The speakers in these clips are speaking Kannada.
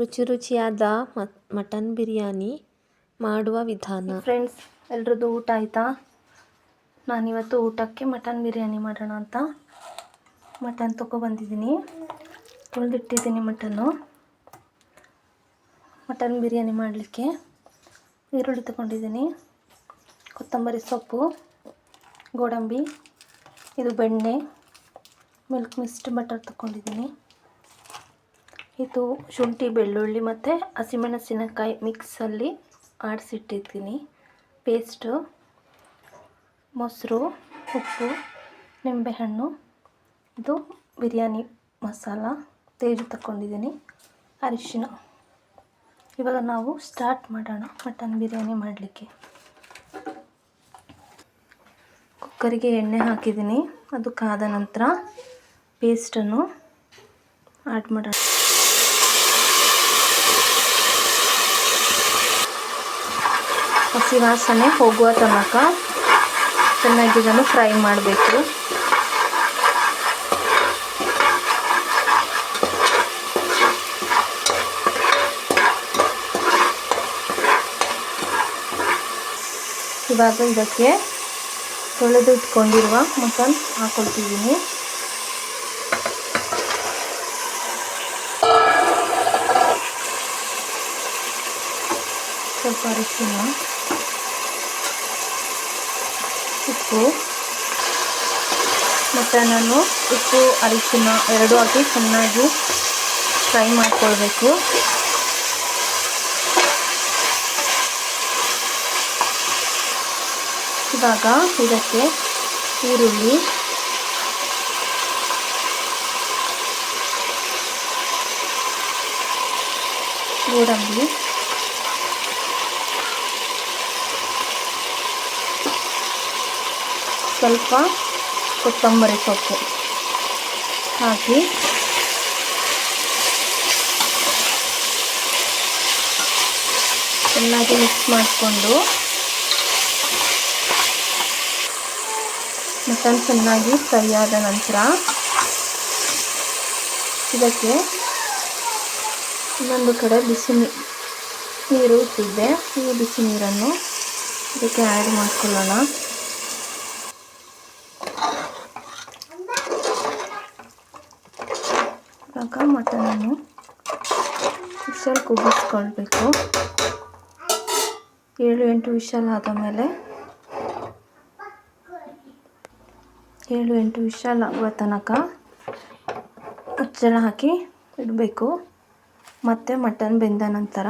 ರುಚಿ ರುಚಿಯಾದ ಮಟನ್ ಬಿರಿಯಾನಿ ಮಾಡುವ ವಿಧಾನ. ಫ್ರೆಂಡ್ಸ್ ಎಲ್ರದ್ದು ಊಟ ಆಯಿತಾ? ನಾನಿವತ್ತು ಊಟಕ್ಕೆ ಮಟನ್ ಬಿರಿಯಾನಿ ಮಾಡೋಣ ಅಂತ. ಮಟನ್ ತೊಗೊಬಂದಿದ್ದೀನಿ ತೊಳೆದಿಟ್ಟಿದ್ದೀನಿ ಮಟನ್ನು. ಮಟನ್ ಬಿರಿಯಾನಿ ಮಾಡಲಿಕ್ಕೆ ಈರುಳ್ಳಿ ತಗೊಂಡಿದ್ದೀನಿ. ಕೊತ್ತಂಬರಿ ಸೊಪ್ಪು, ಗೋಡಂಬಿ, ಇದು ಬೆಣ್ಣೆ, ಮಿಲ್ಕ್ ಮಿಸ್ಟ್ ಬಟರ್ ತಗೊಂಡಿದ್ದೀನಿ. ಇದು ಶುಂಠಿ, ಬೆಳ್ಳುಳ್ಳಿ ಮತ್ತು ಹಸಿಮೆಣಸಿನಕಾಯಿ ಮಿಕ್ಸಲ್ಲಿ ಆಡಿಸಿಟ್ಟಿದ್ದೀನಿ. ಪೇಸ್ಟು ಮೊಸರು, ಉಪ್ಪು, ನಿಂಬೆಹಣ್ಣು. ಇದು ಬಿರಿಯಾನಿ ಮಸಾಲ ತೇಜು ತಗೊಂಡಿದ್ದೀನಿ ಅರಿಶಿನ. ಇವಾಗ ನಾವು ಸ್ಟಾರ್ಟ್ ಮಾಡೋಣ ಮಟನ್ ಬಿರಿಯಾನಿ ಮಾಡಲಿಕ್ಕೆ. ಕುಕ್ಕರಿಗೆ ಎಣ್ಣೆ ಹಾಕಿದ್ದೀನಿ, ಅದು ಕಾದ ನಂತರ ಪೇಸ್ಟನ್ನು ಆ್ಯಡ್ ಮಾಡೋಣ. ಹಸಿ ವಾಸನೆ ಹೋಗುವ ತನಕ ಚೆನ್ನಾಗಿ ಇದನ್ನು ಫ್ರೈ ಮಾಡಬೇಕು. ಇವಾಗ ಇದಕ್ಕೆ ತೊಳೆದು ಇಟ್ಕೊಂಡಿರುವ ಮಟನ್ ಹಾಕೊಳ್ತಿದ್ದೀನಿ. ಸ್ವಲ್ಪ ಅರಿಶಿನ. ಉಪ್ಪು ನಾನು ಉಪ್ಪು ಅರಿಶಿನ ಎರಡು ಹಾಕಿ ಚೆನ್ನಾಗಿ ಫ್ರೈ ಮಾಡ್ಕೊಳ್ಬೇಕು. ಇವಾಗ ಇದಕ್ಕೆ ಈರುಳ್ಳಿ ಗೋಡಂಬಿ ಸ್ವಲ್ಪ ಕೊತ್ತಂಬರಿ ಸೊಪ್ಪು. ಹಾಕಿ. ಚೆನ್ನಾಗಿ ಮಿಕ್ಸ್ ಮಾಡಿಕೊಂಡು ಮಟನ್ ಚೆನ್ನಾಗಿ ಫ್ರೈ ಆದ ನಂತರ ಇದಕ್ಕೆ ಇನ್ನೊಂದು ಕಡೆ ಬಿಸಿ ನೀರು ಇಟ್ಟಿದ್ದೆ ಈ ಬಿಸಿ ನೀರನ್ನು ಇದಕ್ಕೆ ಆ್ಯಡ್ ಮಾಡ್ಕೊಳ್ಳೋಣ. ಇವಾಗ ಮಟನನ್ನು ವಿಶಲ್ ಕುಗ್ಗಿಸ್ಕೊಳ್ಬೇಕು ಏಳು, ಎಂಟು ವಿಶಲ್ ಆದ ಮೇಲೆ ಏಳು, ಎಂಟು ವಿಶಲ್ ಆಗುವ ತನಕ ಮುಚ್ಚಳ ಹಾಕಿ ಇಡಬೇಕು. ಮತ್ತು ಮಟನ್ ಬೆಂದ ನಂತರ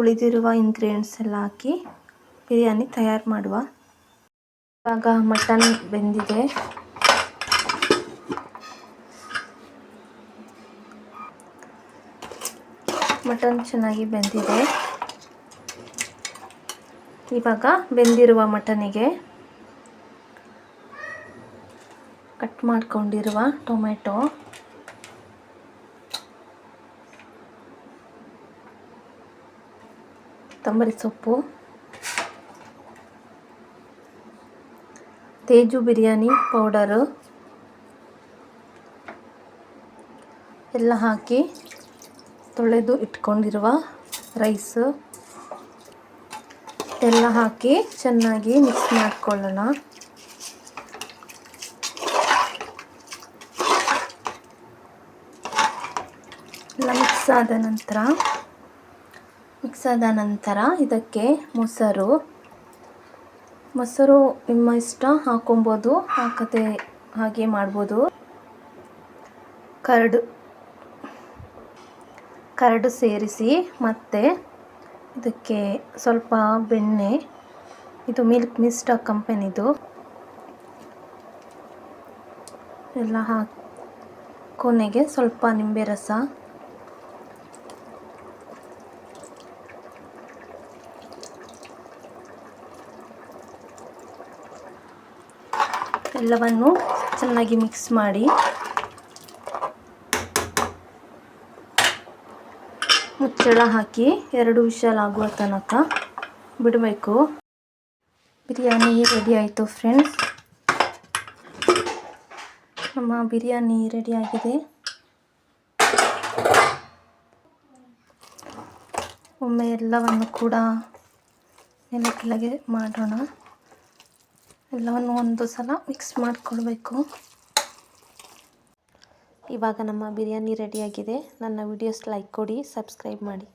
ಉಳಿದಿರುವ ಇಂಗ್ರೀಡಿಯೆಂಟ್ಸ್ ಎಲ್ಲ ಹಾಕಿ ಬಿರಿಯಾನಿ ತಯಾರು ಮಾಡುವ. ಇವಾಗ ಮಟನ್ ಬೆಂದಿದೆ. ಮಟನ್ ಚೆನ್ನಾಗಿ ಬೆಂದಿದೆ. ಇವಾಗ ಬೆಂದಿರುವ ಮಟನಿಗೆ ಕಟ್ ಮಾಡ್ಕೊಂಡಿರುವ ಟೊಮೆಟೊ. ಕೊತ್ತಂಬರಿ ಸೊಪ್ಪು. ತೇಜು ಬಿರಿಯಾನಿ ಪೌಡರು. ಎಲ್ಲ ಹಾಕಿ ತೊಳೆದು ಇಟ್ಕೊಂಡಿರುವ ರೈಸು ಎಲ್ಲ ಹಾಕಿ ಚೆನ್ನಾಗಿ ಮಿಕ್ಸ್ ಮಾಡಿಕೊಳ್ಳೋಣ. ಎಲ್ಲ ಮಿಕ್ಸ್ ಆದ ನಂತರ ಮಿಕ್ಸ್ ಆದ ನಂತರ ಇದಕ್ಕೆ ಮೊಸರು. ಮೊಸರು ನಿಮ್ಮ ಇಷ್ಟ ಹಾಕೊಬೋದು, ಹಾಕದೆ ಹಾಗೆ ಮಾಡ್ಬೋದು. ಕರಡು ಕರಡು ಸೇರಿಸಿ, ಮತ್ತೆ ಇದಕ್ಕೆ ಸ್ವಲ್ಪ ಬೆಣ್ಣೆ, ಇದು ಮಿಲ್ಕ್ ಮಿಸ್ಟ ಕಂಪನಿದು. ಎಲ್ಲ ಹಾಕಿ, ಕೊನೆಗೆ ಸ್ವಲ್ಪ ನಿಂಬೆ ರಸ. ಎಲ್ಲವನ್ನು ಚೆನ್ನಾಗಿ ಮಿಕ್ಸ್ ಮಾಡಿ. ಮುಚ್ಚಳ ಹಾಕಿ ಎರಡು ವಿಷಲ್ ಆಗುವ ತನಕ ಬಿಡಬೇಕು. ಬಿರಿಯಾನಿ ರೆಡಿ ಆಯಿತು ಫ್ರೆಂಡ್ಸ್ ನಮ್ಮ ಬಿರಿಯಾನಿ ರೆಡಿಯಾಗಿದೆ ಒಮ್ಮೆ ಎಲ್ಲವನ್ನು ಕೂಡ ಮೇಲೆ ಕೆಳಗೆ ಮಾಡೋಣ. ಎಲ್ಲವನ್ನು ಒಂದು ಸಲ ಮಿಕ್ಸ್ ಮಾಡಿಕೊಳ್ಬೇಕು. ಇವಾಗ ನಮ್ಮ ಬಿರಿಯಾನಿ ರೆಡಿಯಾಗಿದೆ. ನನ್ನ ವಿಡಿಯೋಸ್ ಲೈಕ್ ಕೊಡಿ ಸಬ್ಸ್ಕ್ರೈಬ್ ಮಾಡಿ.